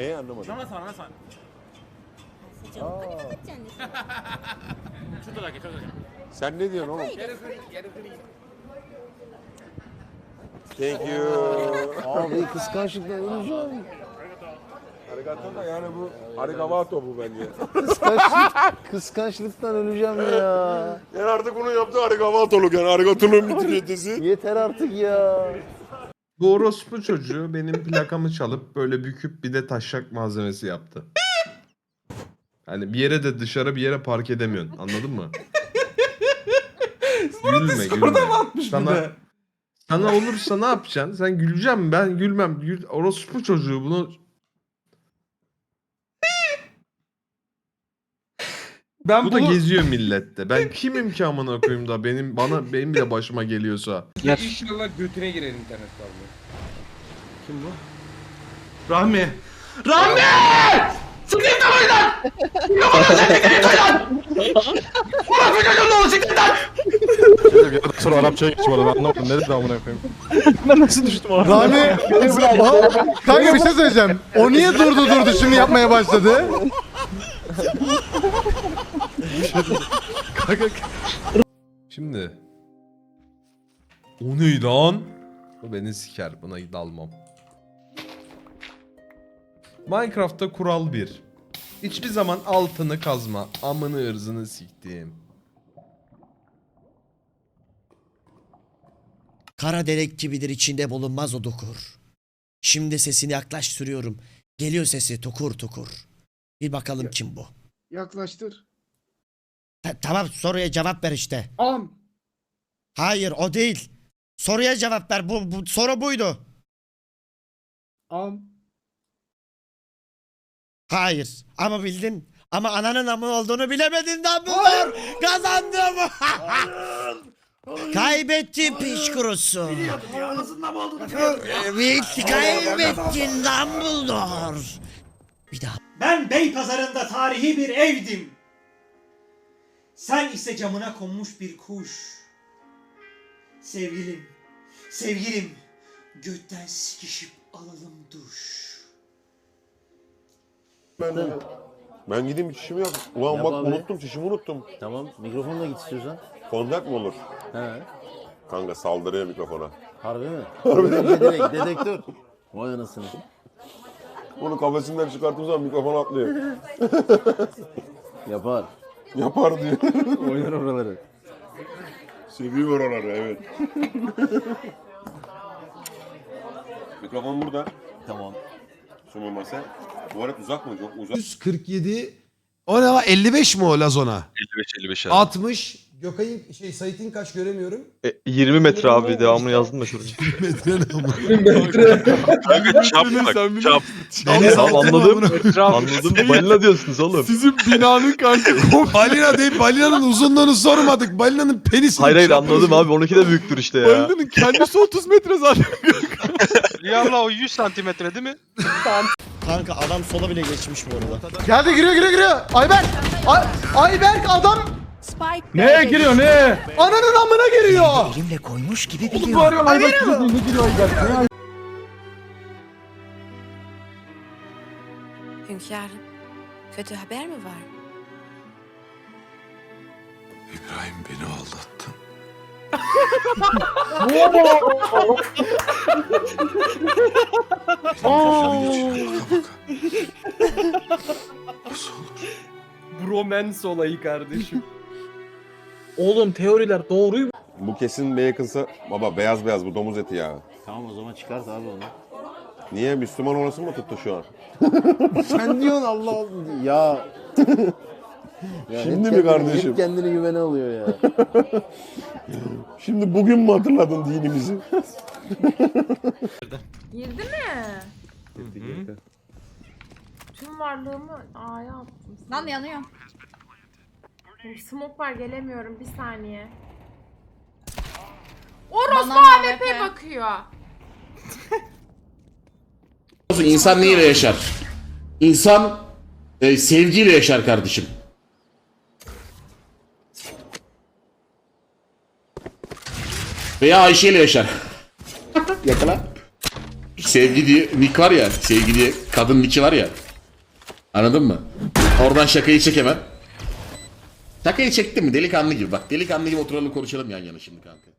Neye anlamadım? Sonra sonra sonra. じゃあお金かかっちゃうんですよ。ちょっとだけちょっとだけ。 Sen ne diyorsun oğlum? やるふりやるふり。 Thank you. Abi kıskançlıkla öleceğim. Arigato da yani bu arigato bu bence. Kıskançlık, kıskançlıktan öleceğim ya. Yani artık bunu yaptı arigatoluk yani arigatoluk müdüriyetesi. Yeter artık ya. Bu orospu çocuğu benim plakamı çalıp böyle büküp bir de taşak malzemesi yaptı. Hani bir yere de dışarı bir yere park edemiyorsun. Anladın mı? gülme gülme. Sana, sana olursa ne yapacaksın? Sen güleceksin ben gülmem. Gül, orospu çocuğu bunu Ben bu da geziyor millette. Ben kimim ki amına koyayım da benim bana benim de başıma geliyorsa. İnşallah götüne girer internet kablo. Kim bu? Rahmi. Rahmi! Sıkıntı mı lan? Yok lan sıkıntı lan! Ulan bir çocuğun oğlu sıkıntı lan! Sonra Arapçaya geçtim orada ben anlamadım ne dedi amına koyayım. ben nasıl düştüm orada? Rami, kanka bir şey söyleyeceğim. O niye durdu durdu şimdi yapmaya başladı? Şimdi. O ne lan? Bu beni siker. Buna dalmam. Minecraft'ta kural 1. Hiçbir zaman altını kazma. Amını ırzını siktiğim. Kara delik gibidir içinde bulunmaz o dokur. Şimdi sesini yaklaş sürüyorum. Geliyor sesi tokur tokur. Bir bakalım kim bu. Yaklaştır. Ta- tamam soruya cevap ver işte. Am. Hayır o değil. Soruya cevap ver. Bu, bu soru buydu. Am. Hayır. Ama bildin. Ama ananın amı olduğunu bilemedin Dumbledore. Kazandım. Kaybettin piç kurusu. Evet kaybettin Dumbledore. Bir daha. Ben Beypazarı'nda tarihi bir evdim. Sen ise camına konmuş bir kuş. Sevgilim, sevgilim, gökten sikişip alalım duş. Ben gideyim bir çişimi yap. Ulan Yap bak abi. unuttum çişimi unuttum. Tamam mikrofonla git istiyorsan. Kontak mı olur? He. Kanka saldırıyor mikrofona. Harbi mi? Dedek, dedektör. Vay anasını. Onu kafesinden çıkarttığım zaman mikrofon atlıyor. Yapar. Yapar diyor. Oynar oraları. Seviyor oraları evet. Mikrofon burada. Tamam. Sumulmasa. Tuvalet uzak mı? Çok uzak. 147 o ne var 55 mi o Lazona? 55 55 60 Gökay'ın şey Sait'in kaç göremiyorum. 20 metre abi devamını yazdım da şuraya. Metre ne ama? Kanka çap bak çap. Deniz Tamam anladım. Anladım. Balina diyorsunuz oğlum. Sizin binanın kanka. balina değil balinanın uzunluğunu sormadık. Balinanın penisini. Hayır hayır anladım abi. Onunki de büyüktür işte ya. kendisi 30 metre zaten. Rüyamla o 100 santimetre değil mi? Kanka adam sola bile geçmiş bu arada. Geldi giriyor giriyor giriyor. Ayberk. Ay, Ayberk adam Spike Neye giriyor ne? ananın amına giriyor. Elimle koymuş gibi Bu biliyor. arıyor Ayberk giriyor ne giriyor Ayberk? Hünkârım, kötü haber mi var? İbrahim beni aldattın. Bromance olayı kardeşim. Oğlum teoriler doğruyu Bu kesin bacon'sa baba beyaz beyaz bu domuz eti ya. Tamam o zaman çıkart abi onu. Niye Müslüman orası mı tuttu şu an? Sen diyorsun Allah Allah. Ya. Ya Şimdi mi kendini- kardeşim? Hep kendini güvene alıyor ya. Şimdi bugün mü hatırladın dinimizi? Girdi mi? Tüm varlığımı A'ya attım. Lan yanıyor. Smoke var gelemiyorum bir saniye. Orospu AWP bakıyor. İnsan neyle yaşar? İnsan e, sevgiyle yaşar kardeşim. Veya Ayşe ile yaşar. Yakala. Sevgi diye nick var ya. Sevgi diye kadın nick'i var ya. Anladın mı? Oradan şakayı çek hemen. Şakayı çektim mi? Delikanlı gibi. Bak delikanlı gibi oturalım konuşalım yan yana şimdi kanka.